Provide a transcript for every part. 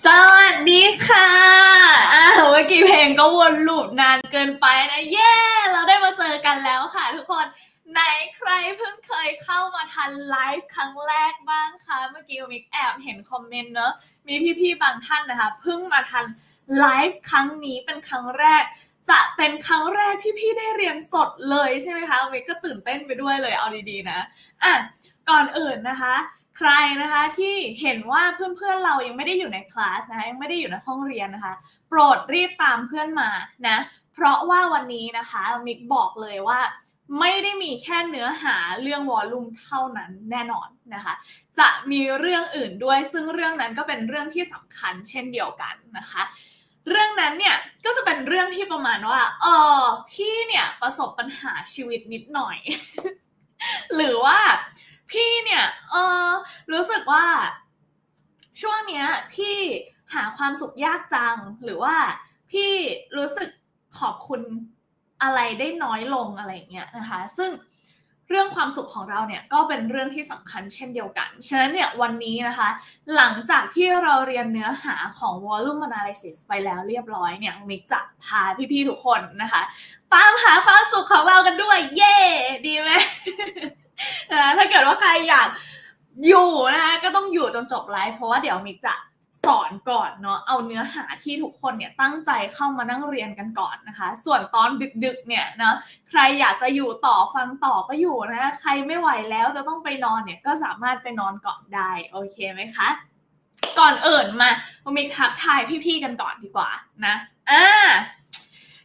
สวัสดีค่ะอ่าเมื่อกี้เพลงก็วนลูปนานเกินไปนะ เย้ เราได้มาเจอกันแล้วค่ะทุกคน ไหนใครเพิ่งเคยเข้ามาทันไลฟ์ครั้งแรกบ้างคะ เมื่อกี้มิกแอบเห็นคอมเมนต์เนอะมีพี่ๆบางท่านนะคะเพิ่งมาทันไลฟ์ครั้งนี้เป็นครั้งแรก จะเป็นครั้งแรกที่พี่ได้เรียนสดเลยใช่ไหมคะมิกก็ตื่นเต้นไปด้วยเลยเอาดีๆนะ อะ ก่อนอื่นนะคะ ใครนะคะที่เห็นว่าเพื่อนๆเรายังไม่ได้อยู่ในคลาสนะคะยังไม่ได้อยู่ในห้องเรียนนะคะ โปรดรีบตามเพื่อนมานะเพราะว่าวันนี้นะคะมิกบอกเลยว่าไม่ได้มีแค่เนื้อหาเรื่องวอลลุ่มเท่านั้นแน่นอนนะคะ จะมีเรื่องอื่นด้วย ซึ่งเรื่องนั้นก็เป็นเรื่องที่สำคัญเช่นเดียวกันนะคะ เรื่องนั้นเนี่ยก็จะเป็นเรื่องที่ประมาณว่าเออพี่เนี่ยประสบปัญหาชีวิตนิดหน่อย หรือว่า พี่เนี่ยเออรู้สึกว่า ช่วงเนี้ย พี่หาความสุขยากจัง หรือว่าพี่รู้สึกขอบคุณอะไรได้น้อยลงอะไรอย่างเงี้ยนะคะ ซึ่งเรื่องความสุขของเราเนี่ยก็เป็นเรื่องที่สำคัญเช่นเดียวกัน ฉะนั้นเนี่ยวันนี้นะคะ หลังจากที่เราเรียนเนื้อหาของ volume analysis ไปแล้วเรียบร้อยเนี่ยมิกจะพาพี่ๆทุกคนนะคะตามหาความสุขของเรากันด้วย เย่ดีไหม นะถ้าเกิดว่าใครอยากอยู่นะคะก็ต้องอยู่จนจบไลฟ์เพราะว่าเดี๋ยวมิกจะสอนก่อนเนาะเอาเนื้อหาที่ทุกคนเนี่ยตั้งใจเข้ามานั่งเรียนกันก่อนนะคะ ส่วนตอนดึกๆเนี่ยนะใครอยากจะอยู่ต่อฟังต่อก็อยู่นะใครไม่ไหวแล้วจะต้องไปนอนเนี่ยก็สามารถไปนอนก่อนได้โอเคไหมคะก่อนอื่นมามิกทักทายพี่ๆกันก่อนดีกว่านะอ่า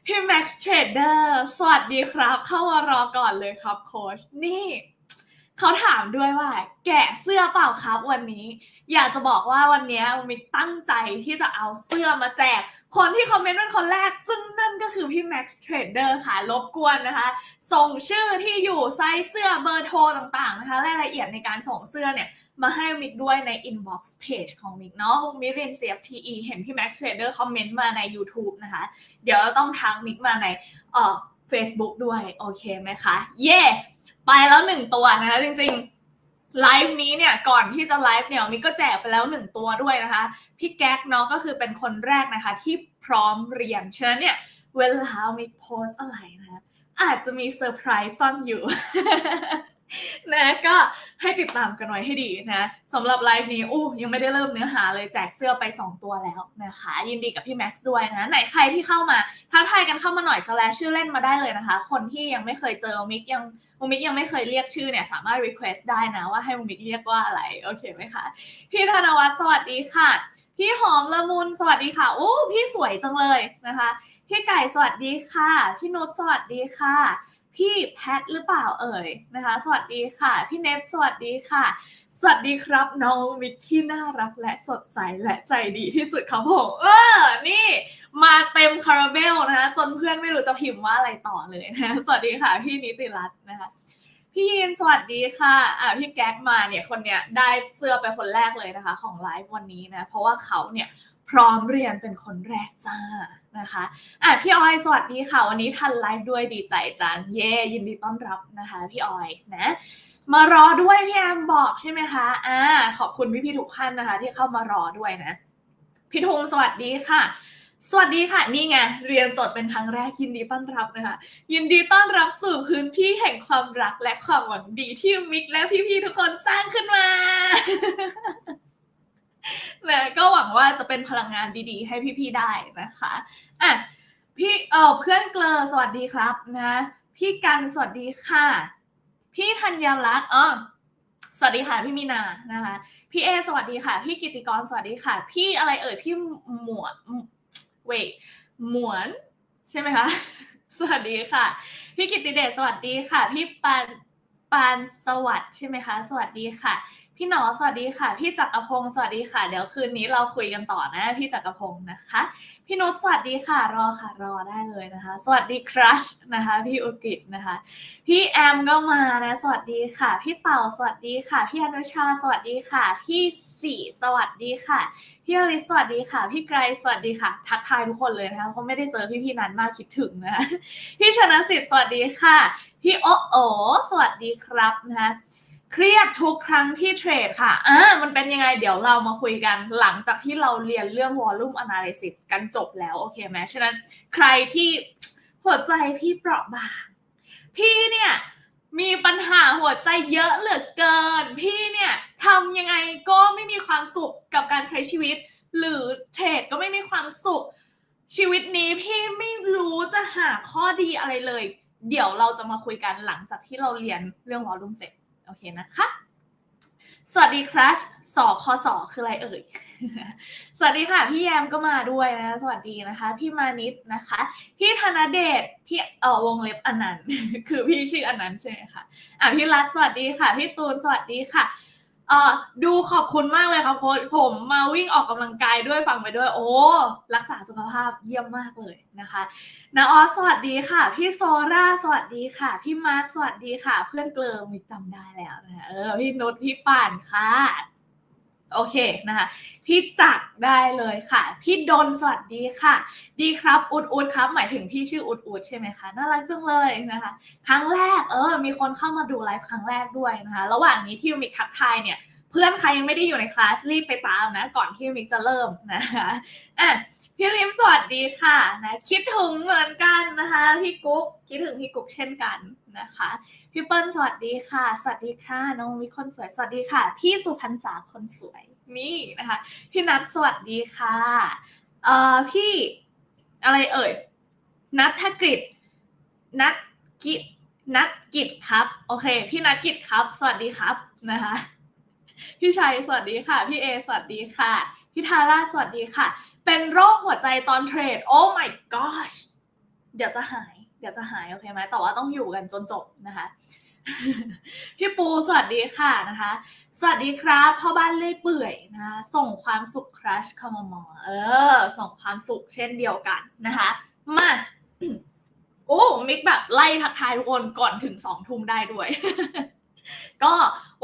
พี่แม็กซ์เทรดเดอร์สวัสดีครับ เข้ามารอก่อนเลยครับโค้ชนี่ เขาถามด้วยว่า แกะเสื้อเปล่าครับวันนี้ อยากจะบอกว่าวันนี้มิกตั้งใจที่จะเอาเสื้อมาแจก คนที่คอมเมนต์เป็นคนแรก ซึ่งนั่นก็คือพี่แม็กซ์เทรดเดอร์ค่ะรบกวนนะคะ ส่งชื่อที่อยู่ไซส์เสื้อเบอร์โทรต่างๆนะคะรายละเอียดในการส่งเสื้อเนี่ยมาให้มิกด้วยใน inbox page ของมิกเนาะมิกเรียน CFTE เห็นพี่แม็กซ์เทรดเดอร์คอมเมนต์มาใน YouTube นะคะ เดี๋ยวต้องทักมิกมาในเอ่อ Facebook ด้วย โอเคไหมคะ เย่ ไปแล้วหนึ่งตัวนะคะจริงๆไลฟ์นี้เนี่ยก่อนที่จะไลฟ์เนี่ยมิกก็แจกไปแล้วหนึ่งตัวด้วยนะคะพี่แก๊กเนาะก็คือเป็นคนแรกนะคะ ที่พร้อมเรียนฉะนั้นเนี่ยเวลามิกโพสอะไรนะคะอาจจะมีเซอร์ไพรส์ซ่อนอยู่ นะก็ให้ติดตามกันไว้ให้ดีนะสำหรับไลฟ์นี้อู้ยังไม่ได้เริ่มเนื้อหาเลยแจกเสื้อไป 2 ตัวแล้วนะคะ ยินดีกับพี่แม็กซ์ด้วยนะ ไหนใครที่เข้ามาทักทายกันเข้ามาหน่อยจะแลชื่อเล่นมาได้เลยนะคะ คนที่ยังไม่เคยเจอมิกยังมิกยังไม่เคยเรียกชื่อเนี่ยสามารถ request ได้นะว่าให้มิกเรียกว่าอะไรโอเคไหมคะพี่ธนวัฒน์สวัสดีค่ะ พี่หอมละมุนสวัสดีค่ะโอ้พี่สวยจังเลยนะคะพี่ไก่สวัสดีค่ะ พี่นุชสวัสดีค่ะ พี่แพทหรือเปล่าเอ่ยนะคะ สวัสดีค่ะ พี่เนทสวัสดีค่ะ สวัสดีครับน้องมิกที่น่ารักและสดใสและใจดีที่สุดครับผมเออ นี่ มาเต็มคาราเบลนะคะจนเพื่อนไม่รู้จะพิมพ์ว่าอะไรต่อเลยนะสวัสดีค่ะ พี่นิติรัตน์นะคะพี่ยินสวัสดีค่ะ อ่าพี่แก๊กมาเนี่ยคนเนี้ยได้เสื้อไปคนแรกเลยนะคะ ของไลฟ์วันนี้นะ เพราะว่าเขาเนี่ย พร้อมเรียนเป็นคนแรกจ้านะคะอะพี่ออยสวัสดีค่ะ วันนี้ทันไลฟ์ด้วยดีใจจังเย่ยินดีต้อนรับนะคะพี่ออยนะ มารอด้วยพี่แอมบอกใช่ไหมคะอ่าขอบคุณพี่ๆทุกท่านนะคะ ที่เข้ามารอด้วยนะพี่ธงสวัสดีค่ะสวัสดีค่ะ นี่ไง เรียนสดเป็นครั้งแรกยินดีต้อนรับนะคะ ยินดีต้อนรับสู่พื้นที่แห่งความรักและความหวังดีที่มิกและพี่ๆทุกคนสร้างขึ้นมา และก็หวังว่าจะเป็นพลังงานดีๆ ให้พี่ๆได้นะคะอะพี่เออเพื่อนเกลอสวัสดีครับนะพี่กันสวัสดีค่ะ พี่ธัญรัตน์เออสวัสดีค่ะพี่มีนานะคะพี่เอสวัสดีค่ะ พี่กิติกรสวัสดีค่ะ พี่อะไรเอ่ยพี่หมวดเวทหมวนใช่ไหมคะสวัสดีค่ะ พี่กิติเดชสวัสดีค่ะ พี่ปานปานสวัสดิ์ใช่ไหมคะ สวัสดีค่ะ พี่หนอสวัสดีค่ะ พี่จักรพงศ์สวัสดีค่ะ เดี๋ยวคืนนี้เราคุยกันต่อนะ พี่จักรพงศ์นะคะ พี่นุชสวัสดีค่ะ รอค่ะรอได้เลยนะคะ สวัสดีครัชนะคะ พี่อุกฤษนะคะ พี่แอมก็มานะ สวัสดีค่ะ พี่เต่าสวัสดีค่ะ พี่อนุชาสวัสดีค่ะ พี่สีสวัสดีค่ะ พี่อลิสสวัสดีค่ะ พี่ไกรสวัสดีค่ะ ทักทายทุกคนเลยนะคะเพราะไม่ได้เจอพี่ๆนานมากคิดถึงนะคะพี่ชนะสิทธิ์สวัสดีค่ะ พี่โอโอสวัสดีครับนะคะ เครียดทุกครั้งที่เทรดค่ะอ่ามันเป็นยังไงเดี๋ยวเรามาคุยกันหลังจากที่เราเรียนเรื่อง volume analysis กันจบแล้ว โอเคไหมฉะนั้นใครที่หัวใจพี่เปราะบาง พี่เนี่ยมีปัญหาหัวใจเยอะเหลือเกิน พี่เนี่ยทำยังไงก็ไม่มีความสุขกับการใช้ชีวิต หรือเทรดก็ไม่มีความสุข ชีวิตนี้พี่ไม่รู้จะหาข้อดีอะไรเลย เดี๋ยวเราจะมาคุยกันหลังจากที่เราเรียนเรื่องวอลลุ่มเสร็จ โอเคนะคะ สวัสดีครัชสอคอสอคืออะไรเอ่ย สวัสดีค่ะ พี่แยมก็มาด้วยนะ สวัสดีนะคะ พี่มานิดนะคะ พี่ธนเดช พี่เออวงเล็บอนันต์คือพี่ชื่ออนันต์ใช่ไหมคะ อะพี่รัฐสวัสดีค่ะ พี่ตูนสวัสดีค่ะ เออดูขอบคุณมากเลยครับโค้ชผมมาวิ่งออกกำลังกายด้วยฟังไปด้วย โอ้รักษาสุขภาพเยี่ยมมากเลยนะคะนาออสสวัสดีค่ะ พี่โซราสวัสดีค่ะ พี่มาร์คสวัสดีค่ะ เพื่อนเกลิมมิจำได้แล้วนะคะเออพี่นุชพี่ป่านค่ะ โอเคนะคะพี่จักได้เลยค่ะ พี่ดนสวัสดีค่ะ ดีครับอุดอุดครับ หมายถึงพี่ชื่ออุดอุดใช่ไหมคะน่ารักจังเลยนะคะ ครั้งแรกเออ มีคนเข้ามาดูไลฟ์ครั้งแรกด้วยนะคะ ระหว่างนี้ที่มิกทักทายเนี่ย เพื่อนใครยังไม่ได้อยู่ในคลาสรีบไปตามนะ ก่อนที่มิกจะเริ่มนะคะอะ พี่ลิมสวัสดีค่ะนะคิดถึงเหมือนกันนะคะพี่กุ๊กคิดถึงพี่กุ๊กเช่นกันนะคะพี่เปิ้ลสวัสดีค่ะ สวัสดีค่ะน้องวิคนสวยสวัสดีค่ะ พี่สุพรรษาคนสวยนี่นะคะพี่นัทสวัสดีค่ะเอ่อพี่อะไรเอ่ยนัทธกฤษนัทกิจนัทกิจครับ โอเค พี่นัทกิจครับ สวัสดีครับนะคะพี่ชัยสวัสดีค่ะ พี่เอสวัสดีค่ะ พี่ทาร่าสวัสดีค่ะ เป็นโรคหัวใจตอนเทรด โอ้ my gosh เดี๋ยวจะหาย เดี๋ยวจะหายโอเคไหมแต่ว่าต้องอยู่กันจนจบนะคะ พี่ปูสวัสดีค่ะนะคะ สวัสดีครับพ่อบ้านเล่ยเปื่อยนะะส่งความสุขครัชคอมมอเออ ส่งความสุขเช่นเดียวกันนะคะ มาโอ้มิกแบบไล่ทักทายทุกคนก่อนถึงสองทุ่มได้ด้วย ก็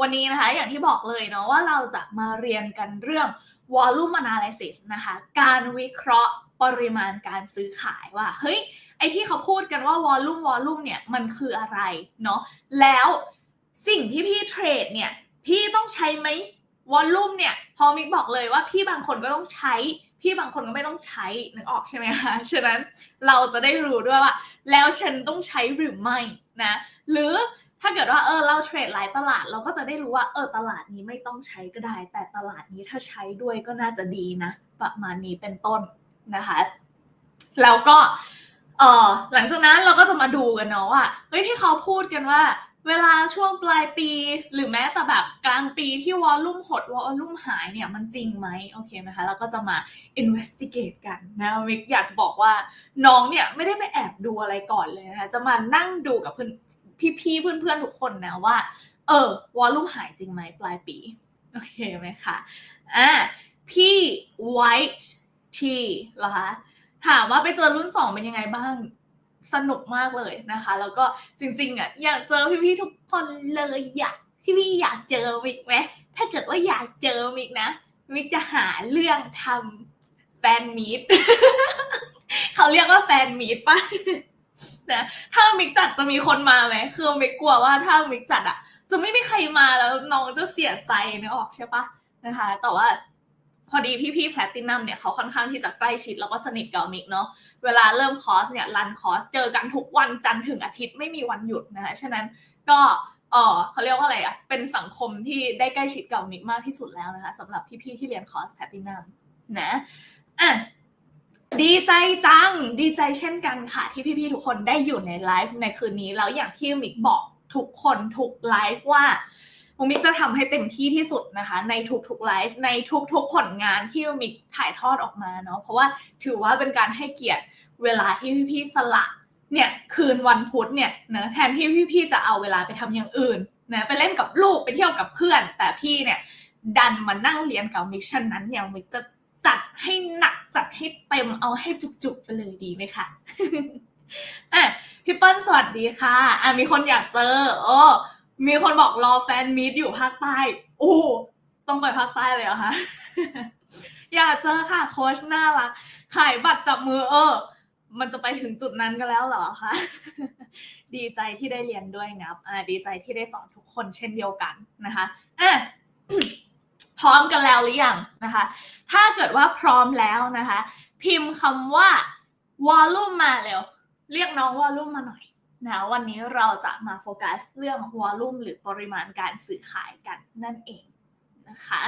วันนี้นะคะ อย่างที่บอกเลยเนาะว่าเราจะมาเรียนกันเรื่อง volume analysis นะคะ การวิเคราะห์ปริมาณการซื้อขายว่า เฮ้ย ไอที่เขาพูดกันว่า volume volume เนี่ย มันคืออะไร เนาะ แล้วสิ่งที่พี่เทรดเนี่ย พี่ต้องใช้ไหม volume เนี่ย พอมิกบอกเลยว่าพี่บางคนก็ต้องใช้ พี่บางคนก็ไม่ต้องใช้ นึกออกใช่ไหมคะ ฉะนั้นเราจะได้รู้ด้วยว่า แล้วฉันต้องใช้หรือไม่นะ หรือ ถ้าเกิดว่าเออเราเทรดหลายตลาดเราก็จะได้รู้ว่าเออตลาดนี้ไม่ต้องใช้ก็ได้ แต่ตลาดนี้ถ้าใช้ด้วยก็น่าจะดีนะ ประมาณนี้เป็นต้นนะคะ แล้วก็เออหลังจากนั้นเราก็จะมาดูกันเนาะว่าเฮ้ยที่เขาพูดกันว่า เวลาช่วงปลายปี หรือแม้แต่แบบกลางปีที่วอลลุ่มหดวอลลุ่มหายเนี่ยมันจริงไหมโอเคไหมคะเราก็จะมา investigate กันนะวิกอยากจะบอกว่าน้องเนี่ยไม่ได้ไปแอบดูอะไรก่อนเลยนะคะจะมานั่งดูกับเพื่อน พี่ๆเพื่อนๆทุกคนนะว่า เออวอลลุ่มหายจริงไหมปลายปี โอเคไหมคะอะพี่ white t เหรอคะถามว่าไปเจอรุ่นสองเป็นยังไงบ้างสนุกมากเลยนะคะ แล้วก็จริงๆอะอยากเจอพี่ๆทุกคนเลยอยากพี่ๆอยากเจอมิกไหมถ้าเกิดว่าอยากเจอมิกนะมิกจะหาเรื่องทำแฟนมีตเขาเรียกว่าแฟนมีตป่ะ นะถ้ามิกจัดจะมีคนมาไหมคือมิกกลัวว่าถ้ามิกจัดอะ จะไม่มีใครมาแล้วน้องจะเสียใจนึกออกใช่ปะนะคะ แต่ว่าพอดีพี่ๆแพลตินัมเนี่ยเขาค่อนข้างที่จะใกล้ชิดแล้วก็สนิทกับมิกเนาะเวลาเริ่มคอร์สเนี่ยรันคอร์สเจอกันทุกวันจันทร์ถึงอาทิตย์ไม่มีวันหยุดนะคะฉะนั้นก็เออเขาเรียกว่าอะไรอะเป็นสังคมที่ได้ใกล้ชิดกับมิกมากที่สุดแล้วนะคะสำหรับพี่ๆที่เรียนคอร์สแพลตินัมนะอะ ดีใจจัง ดีใจเช่นกันค่ะ ที่พี่ๆทุกคนได้อยู่ในไลฟ์ในคืนนี้ แล้วอย่างที่มิกบอกทุกคนทุกไลฟ์ว่ามิกจะทำให้เต็มที่ที่สุดนะคะ ในทุกๆไลฟ์ในทุกๆผลงานที่มิกถ่ายทอดออกมาเนาะเพราะว่าถือว่าเป็นการให้เกียรติเวลาที่พี่ๆสละเนี่ยคืนวันพุธเนี่ยนะแทนที่พี่ๆจะเอาเวลาไปทำอย่างอื่นนะไปเล่นกับลูกไปเที่ยวกับเพื่อน แต่พี่เนี่ยดันมานั่งเรียนกับมิกฉะนั้นเนี่ยมิกจะ จัดให้หนักจัดให้เต็มเอาให้จุกๆไปเลยดีไหมคะอะพี่เปิ้ลสวัสดีค่ะ อะมีคนอยากเจอ โอ้มีคนบอกรอแฟนมีตอยู่ภาคใต้โอ้ต้องไปภาคใต้เลยเหรอคะอยากเจอค่ะโค้ชน่ารักขายบัตรจับมือเออ มันจะไปถึงจุดนั้นกันแล้วเหรอคะดีใจที่ได้เรียนด้วยงับอ่าดีใจที่ได้สอนทุกคนเช่นเดียวกันนะคะอะ ร้อมกันแล้วหรือยังนะคะ ถ้าเกิดว่าพร้อมแล้วนะคะ พิมพ์คำว่า volume มมาเร็ว เรียกน้อง volume มมาหน่อยนะวันนี้เราจะมาโฟกัสเรื่อง volume หรือปริมาณการซื้อขายกันนั่นเองนะคะ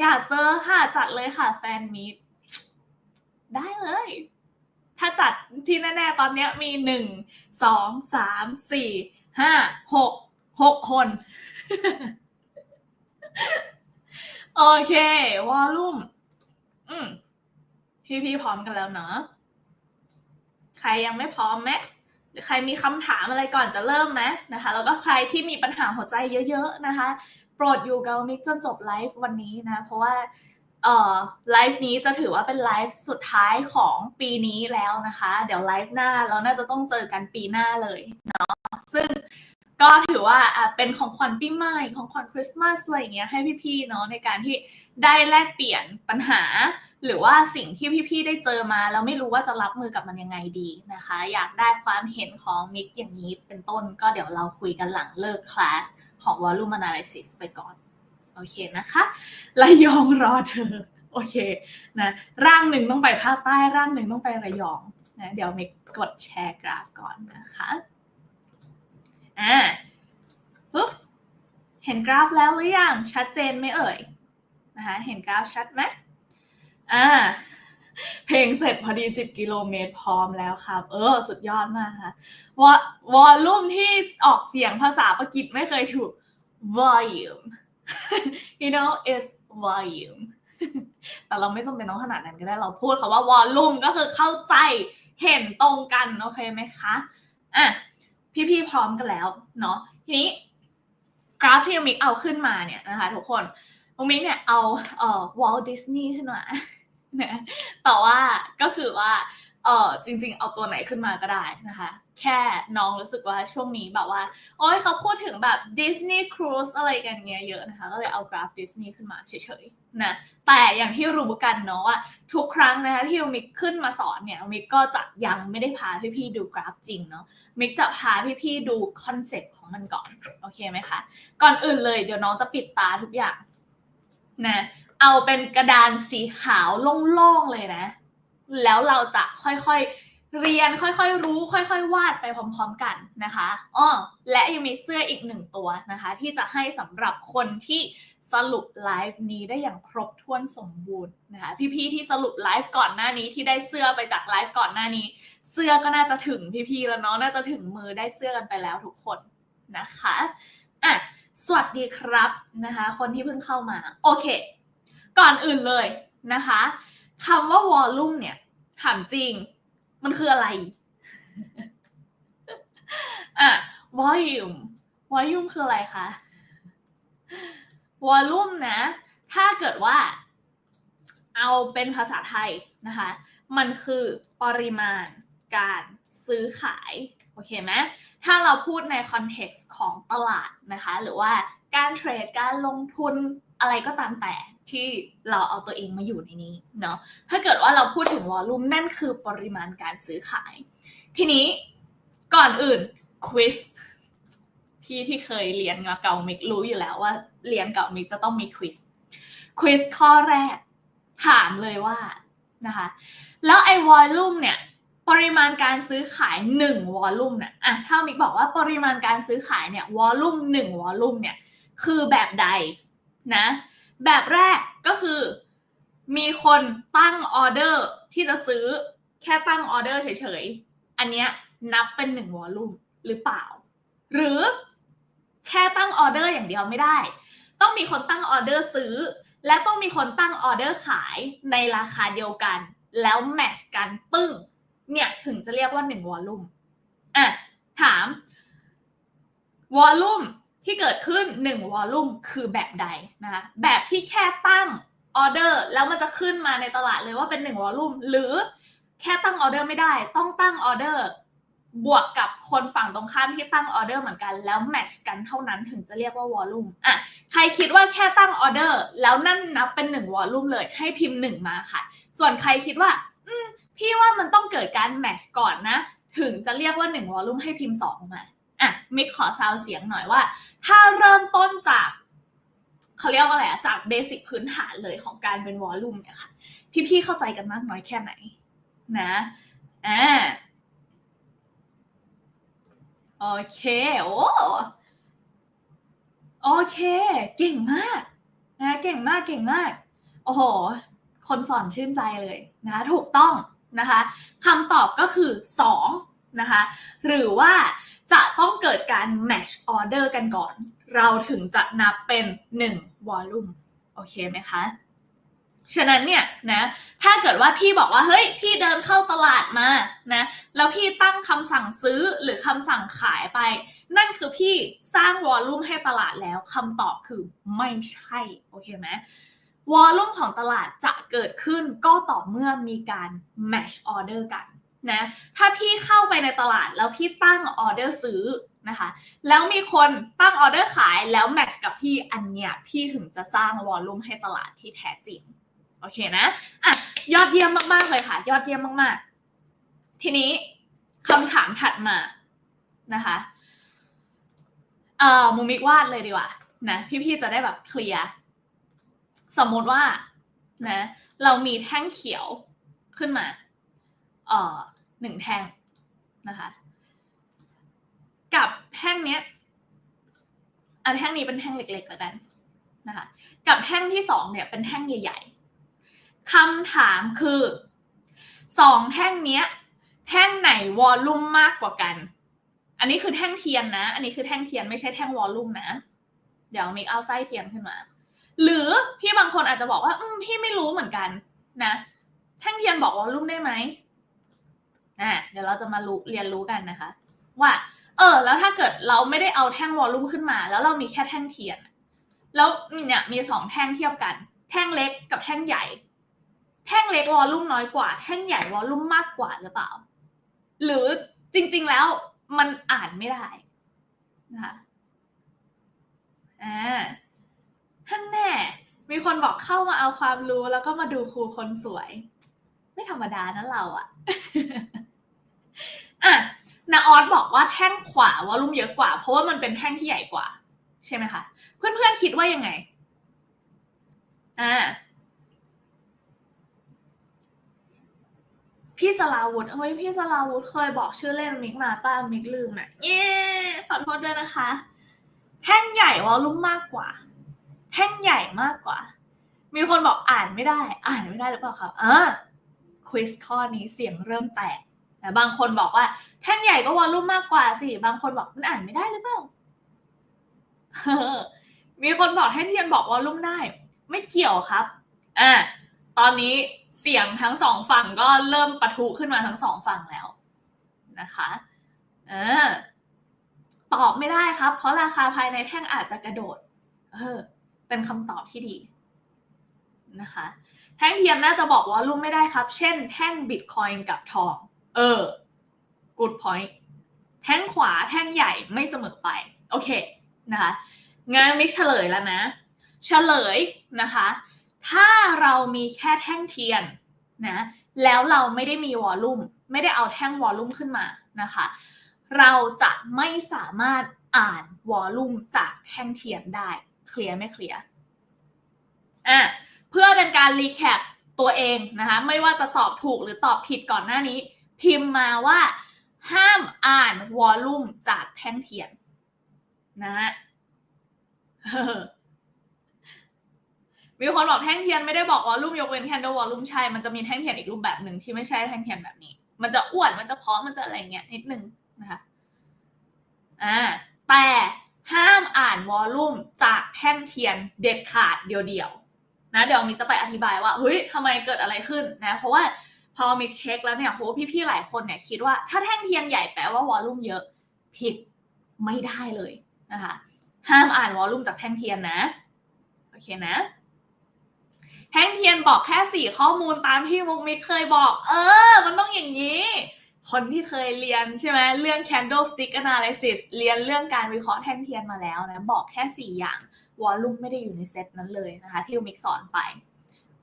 อยากเจอค่ะจัดเลยค่ะแฟนมีตได้เลย ถ้าจัดที่แน่ ๆ ตอนนี้มีหนึ่งสองสามสี่ห้าหกหกคน โอเควอลลุ่ม อืม พี่ๆพร้อมกันแล้วเนาะ ใครยังไม่พร้อมไหมหรือใครมีคำถามอะไรก่อนจะเริ่มไหมนะคะ แล้วก็ใครที่มีปัญหาหัวใจเยอะ ๆ นะคะ โปรดอยู่กับมิกจนจบไลฟ์วันนี้นะ เพราะว่าเอ่อไลฟ์นี้จะถือว่าเป็นไลฟ์สุดท้ายของปีนี้แล้วนะคะ เดี๋ยวไลฟ์หน้าเราน่าจะต้องเจอกันปีหน้าเลยเนาะซึ่ง ก็ถือว่าเป็นของขวัญปีใหม่ของขวัญคริสต์มาสอะไรอย่างเงี้ยให้พี่ๆเนาะในการที่ได้แลกเปลี่ยนปัญหา หรือว่าสิ่งที่พี่ๆได้เจอมาแล้วไม่รู้ว่าจะรับมือกับมันยังไงดีนะคะ อยากได้ความเห็นของมิกอย่างนี้เป็นต้นก็เดี๋ยวเราคุยกันหลังเลิกคลาสของ Volume Analysis ไปก่อนโอเคนะคะระยองรอเธอโอเคนะร่างหนึ่งต้องไปภาคใต้ร่างหนึ่งต้องไประยองนะเดี๋ยวมิกกดแชร์กราฟก่อนนะคะ อ่าปุ๊บเห็นกราฟแล้วหรือยัง ชัดเจนไหมเอ่ยนะคะเห็นกราฟชัดไหมอ่าเพลงเสร็จพอดี 10 กิโลเมตรพร้อมแล้วครับ เออ สุดยอดมากค่ะวอวอลลุ่มที่ออกเสียงภาษาปากีสไม่เคยถูก volume you know is volume แต่เราไม่จำเป็นต้องขนาดนั้นก็ได้เราพูดคาว่า volume ก็คือเข้าใจเห็นตรงกัน โอเคไหมคะ อะ พี่ๆพร้อมกันแล้วเนาะทีนี้กราฟที่มิกเอาขึ้นมาเนี่ยนะคะทุกคนมิกเนี่ยเอาเอ่อวอลดิสนีย์ขึ้นมานะแต่ว่าก็คือว่า เออจริง ๆ เอาตัวไหนขึ้นมาก็ได้นะคะ แค่น้องรู้สึกว่าช่วงนี้แบบว่า โอ้ยเขาพูดถึงแบบ Disney Cruise อะไรกันเงี้ยเยอะนะคะ ก็เลยเอากราฟดิสนีย์ขึ้นมาเฉยๆนะแต่อย่างที่รู้กันเนาะว่าทุกครั้งนะคะที่มิกขึ้นมาสอนเนี่ยมิกก็จะยังไม่ได้พาพี่ๆดูกราฟจริงเนาะมิกจะพาพี่ๆดูคอนเซ็ปต์ของมันก่อนโอเคไหมคะก่อนอื่นเลยเดี๋ยวน้องจะปิดตาทุกอย่างนะเอาเป็นกระดานสีขาวโล่งๆเลยนะ แล้วเราจะค่อยๆเรียนค่อยๆรู้ ค่อยๆ วาดไปพร้อม ๆ กันนะคะอ้อและยังมีเสื้ออีกหนึ่งตัวนะคะ ที่จะให้สำหรับคนที่สรุปไลฟ์นี้ได้อย่างครบถ้วนสมบูรณ์นะคะพี่ๆที่สรุปไลฟ์ก่อนหน้านี้ที่ได้เสื้อไปจากไลฟ์ก่อนหน้านี้ เสื้อก็น่าจะถึงพี่ๆแล้วเนาะน่าจะถึงมือได้เสื้อกันไปแล้วทุกคนนะคะอะสวัสดีครับนะคะ คนที่เพิ่งเข้ามา โอเค ก่อนอื่นเลยนะคะคำว่าวอลลุ่มเนี่ย ถามจริง มันคืออะไร อะ volume volume คืออะไรคะ volume นะ ถ้าเกิดว่า เอาเป็นภาษาไทยนะคะ มันคือปริมาณการซื้อขาย โอเคไหมถ้าเราพูดในคอนเท็กซ์ของตลาดนะคะ หรือว่าการเทรด การลงทุนอะไรก็ตามแต่ ที่เราเอาตัวเองมาอยู่ในนี้เนาะถ้าเกิดว่าเราพูดถึงวอลลุ่มนั่นคือปริมาณการซื้อขาย ทีนี้ก่อนอื่นควิสพี่ที่เคยเรียนกับเก่ามิกรู้อยู่แล้วว่าเรียนเก่ามิกจะต้องมีควิสควิสข้อแรก ถามเลยว่านะคะแล้วไอ้วอลลุ่มเนี่ยปริมาณการซื้อขาย1วอลลุ่มเนี่ยอะถ้ามิกบอกว่าปริมาณการซื้อขายเนี่ยวอลลุ่ม1วอลลุ่มเนี่ยคือแบบใดนะ แบบแรกก็คือ มีคนตั้งออเดอร์ที่จะซื้อแค่ตั้งออเดอร์เฉยๆ อันเนี้ยนับเป็นหนึ่งวอลลุ่มหรือเปล่า หรือแค่ตั้งออเดอร์อย่างเดียวไม่ได้ ต้องมีคนตั้งออเดอร์ซื้อ และต้องมีคนตั้งออเดอร์ขายในราคาเดียวกัน แล้วแมชกันปึ้ง เนี่ยถึงจะเรียกว่าหนึ่งวอลลุ่มอะถามวอลลุ่ม ที่เกิดขึ้น1วอลลุ่มคือแบบใดนะคะแบบที่แค่ตั้งออเดอร์แล้วมันจะขึ้นมาในตลาดเลยว่าเป็น1วอลลุ่มหรือแค่ตั้งออเดอร์ไม่ได้ ต้องตั้งออเดอร์บวกกับคนฝั่งตรงข้ามที่ตั้งออเดอร์เหมือนกันแล้วแมชกันเท่านั้นถึงจะเรียกว่าวอลลุ่มอะใครคิดว่าแค่ตั้งออเดอร์แล้วนั่นนับเป็น1วอลลุ่มเลยให้พิมพ์1มาค่ะ ส่วนใครคิดว่า อืมพี่ว่ามันต้องเกิดการแมชก่อนนะ ถึงจะเรียกว่า1วอลลุ่มให้พิมพ์2ออกมา อะมิกขอซาวเสียงหน่อยว่า ถ้าเริ่มต้นจากเขาเรียกว่าอะไรอะจากเบสิกพื้นฐานเลยของการเป็นวอลลุ่มเนี่ยค่ะ พี่ๆเข้าใจกันมากน้อยแค่ไหน นะอ่าโอเคโอ้โอเค เก่งมากนะเก่งมากเก่งมาก โอ้โห คนสอนชื่นใจเลยนะคะถูกต้องนะคะคำตอบก็คือ 2 นะคะ หรือว่าจะต้องเกิดการ match order กันก่อน เราถึงจะนับเป็น 1 volume โอเคไหมคะ ฉะนั้นเนี่ยนะถ้าเกิดว่าพี่บอกว่าเฮ้ยพี่เดินเข้าตลาดมานะแล้วพี่ตั้งคำสั่งซื้อหรือคำสั่งขายไป นั่นคือพี่สร้างวอลลุ่มให้ตลาดแล้วคำตอบคือไม่ใช่โอเคไหมวอลลุ่มของตลาดจะเกิดขึ้นก็ต่อเมื่อมีการ match order กัน นะถ้าพี่เข้าไปในตลาดแล้วพี่ตั้งออเดอร์ซื้อนะคะ แล้วมีคนตั้งออเดอร์ขายแล้วแมทช์กับพี่อันเนี้ยพี่ถึงจะสร้างวอลลุ่มให้ตลาดที่แท้จริงโอเคนะอะยอดเยี่ยมมากๆเลยค่ะ ยอดเยี่ยมมากๆ ทีนี้คำถามถัดมานะคะเอ่อมูมิกวาดเลยดีกว่านะพี่ๆจะได้แบบเคลียร์สมมติว่านะเรามีแท่งเขียวขึ้นมาเอ่อ หนึ่งแท่งนะคะ กับแท่งเนี้ยอันแท่งนี้เป็นแท่งเล็กๆแล้วกันนะคะกับแท่งที่สองเนี่ยเป็นแท่งใหญ่ ๆคำถามคือสองแท่งเนี้ยแท่งไหนวอลลุ่มมากกว่ากัน อันนี้คือแท่งเทียนนะ อันนี้คือแท่งเทียนไม่ใช่แท่งวอลลุ่มนะ เดี๋ยวมิกเอาไส้เทียนขึ้นมา หรือพี่บางคนอาจจะบอกว่า อืมพี่ไม่รู้เหมือนกันนะ แท่งเทียนบอกวอลลุ่มได้ไหม่ะเดี๋ยวเราจะมารู้เรียนรู้กันนะคะ ว่าเออ แล้วถ้าเกิดเราไม่ได้เอาแท่งวอลลุ่มขึ้นมา แล้วเรามีแค่แท่งเทียน แล้วเนี่ยมีสองแท่งเทียบกัน แท่งเล็กกับแท่งใหญ่ แท่งเล็กวอลลุ่มน้อยกว่า แท่งใหญ่วอลลุ่มมากกว่าหรือเปล่า หรือจริง ๆแล้วมันอ่านไม่ได้นะคะอ่าท่านแน่มีคนบอกเข้ามาเอาความรู้แล้วก็มาดูครูคนสวย ไม่ธรรมดานะเราอะ อะนาออสบอกว่าแท่งขวาวอลุ่มเยอะกว่า เพราะว่ามันเป็นแท่งที่ใหญ่กว่า ใช่ไหมคะ เพื่อนๆคิดว่ายังไง อ่า พี่สลาวุธเฮ้ยพี่สลาวุธเคยบอกชื่อเล่นมิกมาป้ามิกลืมอะเย้ขอโทษด้วยนะคะ แท่งใหญ่วอลุ่มมากกว่า แท่งใหญ่มากกว่า มีคนบอกอ่านไม่ได้ อ่านไม่ได้หรือเปล่าคะอ่าควิสข้อนี้เสียงเริ่มแตก บางคนบอกว่าแท่งใหญ่ก็วอลลุ่มมากกว่าสิ บางคนบอกมันอ่านไม่ได้หรือเปล่า มีคนบอกแท่งเทียนบอกวอลลุ่มได้ ไม่เกี่ยวครับ อ่า ตอนนี้เสียงทั้งสองฝั่งก็เริ่มปะทุขึ้นมาทั้งสองฝั่งแล้วนะคะเออตอบไม่ได้ครับ เพราะราคาภายในแท่งอาจจะกระโดด เออ เป็นคำตอบที่ดีนะคะ แท่งเทียนน่าจะบอกวอลลุ่มไม่ได้ครับ เช่น แท่งบิตคอยน์กับทอง เออ good point แท่งขวาแท่งใหญ่ไม่เสมอไป โอเคนะคะงานมิกเฉลยแล้วนะ เฉลยนะคะ ถ้าเรามีแค่แท่งเทียนนะแล้วเราไม่ได้มีวอลลุ่มไม่ได้เอาแท่งวอลลุ่มขึ้นมานะคะ เราจะไม่สามารถอ่านวอลลุ่มจากแท่งเทียนได้ เคลียร์ไม่เคลียร์อะเพื่อเป็นการรีแคปตัวเองนะคะ ไม่ว่าจะตอบถูกหรือตอบผิดก่อนหน้านี้ พิมพ์มาว่า ห้ามอ่านวอลลุ่มจากแท่งเทียนนะฮะมีคนบอกแท่งเทียนไม่ได้บอกวอลลุ่มยกเว้นแคนเดลวอลลุ่มใช่ มันจะมีแท่งเทียนอีกรูปแบบหนึ่งที่ไม่ใช่แท่งเทียนแบบนี้ มันจะอ้วน มันจะพร้อมมันจะอะไรเงี้ยนิดนึงนะคะ อ่า แต่ห้ามอ่านวอลลุ่มจากแท่งเทียนเด็ดขาดเดียวๆนะ เดี๋ยวมิกจะไปอธิบายว่า เฮ้ยทำไมเกิดอะไรขึ้นนะ เพราะว่า อมิกเช็คแล้วเนี่ยโหพี่ๆหลายคนเนี่ยคิดว่าถ้าแท่งเทียนใหญ่แปลว่าวอลลุ่มเยอะผิดไม่ได้เลยนะคะห้ามอ่านวอลลุ่มจากแท่งเทียนนะโอเคนะ แท่งเทียนบอกแค่สี่ข้อมูลตามที่มุกมิกเคยบอก เออ มันต้องอย่างนี้ คนที่เคยเรียนใช่ไหมเรื่อง candlestick analysis เรียนเรื่องการวิเคราะห์แท่งเทียนมาแล้วนะ บอกแค่สี่อย่างวอลลุ่มไม่ได้อยู่ในเซตนั้นเลยนะคะ ที่มิกสอนไป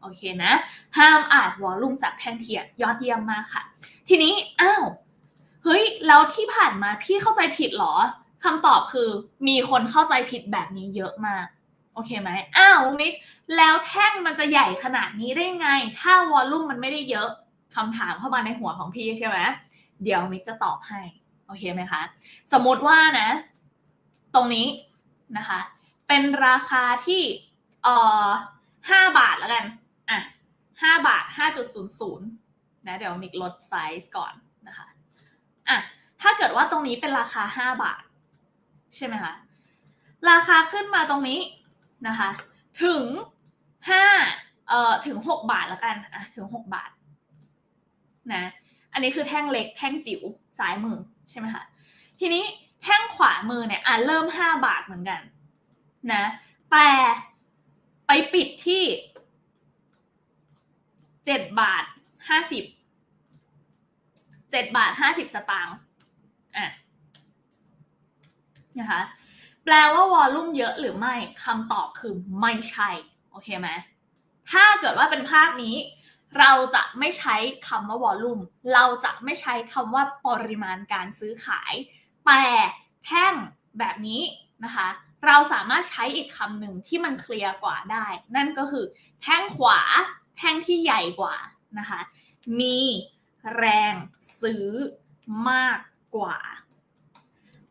อโอเคนะ ห้ามอ่านวอลลุ่มจากแท่งเทียนยอดเยี่ยมมากค่ะ ทีนี้อ้าวเฮ้ยแล้วที่ผ่านมาพี่เข้าใจผิดหรอคำตอบคือมีคนเข้าใจผิดแบบนี้เยอะมากโอเคไหมอ้าวมิกแล้วแท่งมันจะใหญ่ขนาดนี้ได้ไง ถ้าวอลลุ่มมันไม่ได้เยอะคำถามเข้ามาในหัวของพี่ใช่ไหมเดี๋ยวมิกจะตอบให้โอเคไหมคะสมมติว่านะ ตรงนี้นะคะ เป็นราคาที่เอ่อห้าบาทแล้วกัน อะห้าบาทห้าจุดศูนย์ศูนย์นะเดี๋ยวมิกลดไซส์ก่อนนะคะอะถ้าเกิดว่าตรงนี้เป็นราคาห้าบาท ใช่ไหมคะราคาขึ้นมาตรงนี้นะคะถึงห้าเอ่อถึงหกบาทแล้วกันอะถึงหกบาทนะอันนี้คือแท่งเล็กแท่งจิ๋วซ้ายมือใช่ไหมคะทีนี้แท่งขวามือเนี่ยอะเริ่มห้าบาทเหมือนกันนะแต่ไปปิดที่ เจ็ดบาทห้าสิบเจ็ดบาทห้าสิบสตางค์อะนะคะแปลว่าวอลลุ่มเยอะหรือไม่คำตอบคือไม่ใช่ โอเคไหมถ้าเกิดว่าเป็นภาพนี้ เราจะไม่ใช้คำว่าวอลลุ่มเราจะไม่ใช้คำว่าปริมาณการซื้อขาย แต่แท่งแบบนี้นะคะ เราสามารถใช้อีกคำหนึ่งที่มันเคลียร์กว่าได้ นั่นก็คือแท่งขวา แท่งที่ใหญ่กว่านะคะ มีแรงซื้อมากกว่า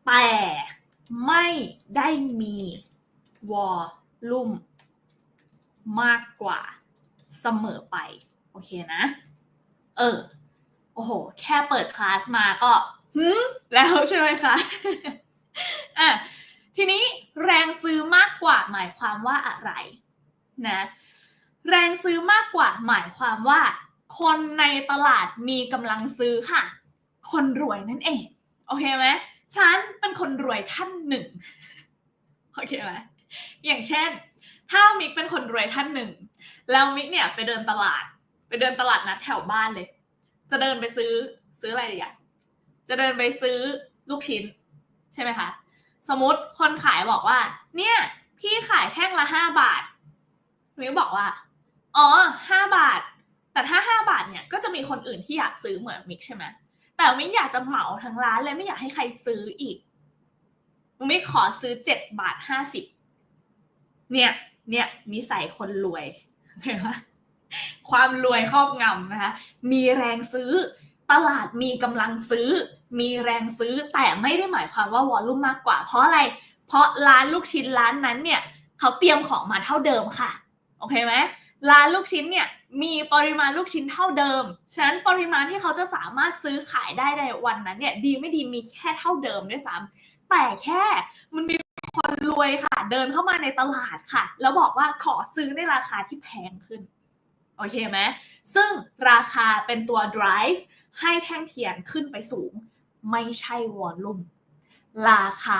แต่ไม่ได้มีวอลลุ่มมากกว่าเสมอไป โอเคนะ เออ โอ้โห แค่เปิดคลาสมาก็หืมแล้วใช่ไหมคะอะทีนี้แรงซื้อมากกว่าหมายความว่าอะไรนะ แรงซื้อมากกว่าหมายความว่า คนในตลาดมีกำลังซื้อค่ะ คนรวยนั่นเอง โอเคไหมฉันเป็นคนรวยท่านหนึ่งโอเคไหมอย่างเช่น ถ้ามิกเป็นคนรวยท่านหนึ่ง แล้วมิกเนี่ยไปเดินตลาด ไปเดินตลาดนัดแถวบ้านเลย จะเดินไปซื้อซื้ออะไรดีอะจะเดินไปซื้อลูกชิ้น ใช่ไหมคะ สมมติคนขายบอกว่า เนี่ย พี่ขายแท่งละห้าบาทมิกบอกว่า อ๋อห้าบาท แต่ถ้าห้าบาทเนี่ยก็จะมีคนอื่นที่อยากซื้อเหมือนมิกใช่ไหมแต่มิกอยากจะเหมาทั้งร้านเลยไม่อยากให้ใครซื้ออีกมิกขอซื้อเจ็ดบาทห้าสิบเนี่ย เนี่ยนิสัยคนรวยเห็นไหมความรวยครอบงำนะคะ มีแรงซื้อ ตลาดมีกำลังซื้อ มีแรงซื้อ แต่ไม่ได้หมายความว่าวอลลุ่มมากกว่า เพราะอะไร เพราะร้านลูกชิ้นร้านนั้นเนี่ย เขาเตรียมของมาเท่าเดิมค่ะ โอเคไหม ร้านลูกชิ้นเนี่ยมีปริมาณลูกชิ้นเท่าเดิม ฉะนั้นปริมาณที่เขาจะสามารถซื้อขายได้ในวันนั้นเนี่ยดีไม่ดีมีแค่เท่าเดิมด้วยซ้ำแต่แค่มันมีคนรวยค่ะ เดินเข้ามาในตลาดค่ะ แล้วบอกว่าขอซื้อในราคาที่แพงขึ้น โอเคไหมซึ่งราคาเป็นตัว drive ให้แท่งเทียนขึ้นไปสูง ไม่ใช่วอลลุ่มราคา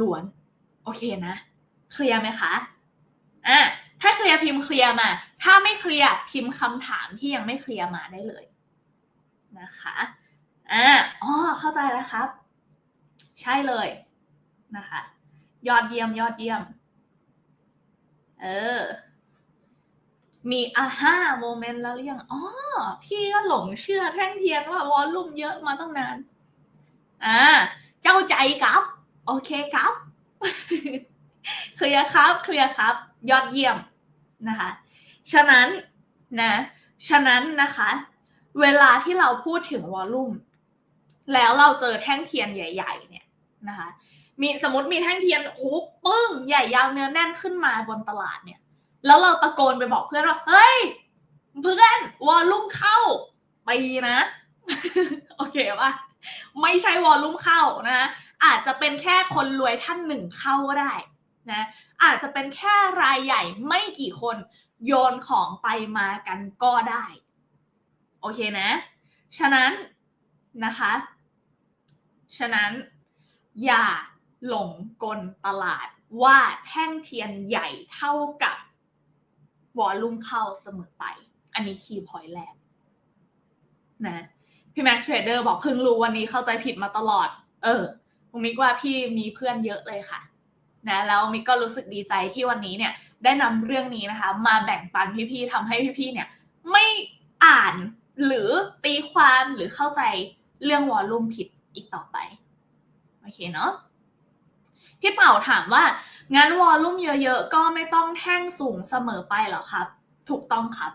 ล้วนๆโอเคนะ เคลียร์ไหมคะอะ ถ้าเคลียร์พิมพ์เคลียร์มา ถ้าไม่เคลียร์พิมพ์คำถามที่ยังไม่เคลียร์มาได้เลยนะคะอ่าอ๋อเข้าใจแล้วครับ ใช่เลยนะคะ ยอดเยี่ยมยอดเยี่ยม เออ มีอาฮ่าโมเมนต์แล้วหรือยังอ๋อพี่ก็หลงเชื่อแท่งเทียนว่าวอลลุ่มเยอะมาตั้งนานอ่าเจ้าใจครับ โอเคครับ เคลียร์ครับ เคลียร์ครับ ยอดเยี่ยม นะคะ ฉะนั้นนะ ฉะนั้นนะคะ เวลาที่เราพูดถึงวอลลุ่ม แล้วเราเจอแท่งเทียนใหญ่ ๆ เนี่ยนะคะ มีสมมติมีแท่งเทียนโอ้ปึ้ง ใหญ่ยาวเนื้อแน่นขึ้นมาบนตลาดเนี่ย แล้วเราตะโกนไปบอกเพื่อนว่า เฮ้ย เพื่อนวอลลุ่มเข้าไปนะ โอเคปะไม่ใช่วอลลุ่มเข้านะอาจจะเป็นแค่คนรวยท่านหนึ่งเข้าก็ได้ นะอาจจะเป็นแค่รายใหญ่ไม่กี่คนโยนของไปมากันก็ได้ โอเคนะ ฉะนั้นนะคะ ฉะนั้นอย่าหลงกลตลาดว่าแท่งเทียนใหญ่เท่ากับวอลลุ่มเข้าเสมอไป อันนี้คีย์พอยต์แรกนะพี่แม็กซ์เทรดเดอร์บอกเพิ่งรู้วันนี้เข้าใจผิดมาตลอด เออผมมิกว่าพี่มีเพื่อนเยอะเลยค่ะ นะแล้วมิกก็รู้สึกดีใจที่วันนี้เนี่ยได้นำเรื่องนี้นะคะ มาแบ่งปันพี่ๆทำให้พี่ๆเนี่ยไม่อ่านหรือตีความหรือเข้าใจเรื่องวอลลุ่มผิดอีกต่อไป โอเคเนาะพี่เป่าถามว่า งั้นวอลลุ่มเยอะๆ ก็ไม่ต้องแท่งสูงเสมอไปหรอครับ ถูกต้องครับ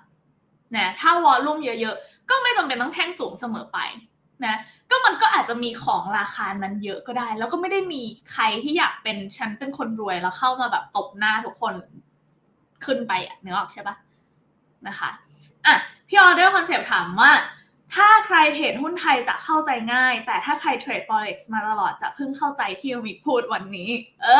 นะถ้าวอลลุ่มเยอะๆ ก็ไม่จำเป็นต้องแท่งสูงเสมอไป นะก็มันก็อาจจะมีของราคานั้นเยอะก็ได้ แล้วก็ไม่ได้มีใครที่อยากเป็นฉันเป็นคนรวยแล้วเข้ามาแบบตบหน้าทุกคนขึ้นไปอะนึกออกใช่ปะนะคะอะพี่ออเดอร์คอนเซปต์ถามว่า ถ้าใครเทรดหุ้นไทยจะเข้าใจง่าย แต่ถ้าใครเทรด forex มาตลอดจะเพิ่งเข้าใจที่มิกพูดวันนี้ เออ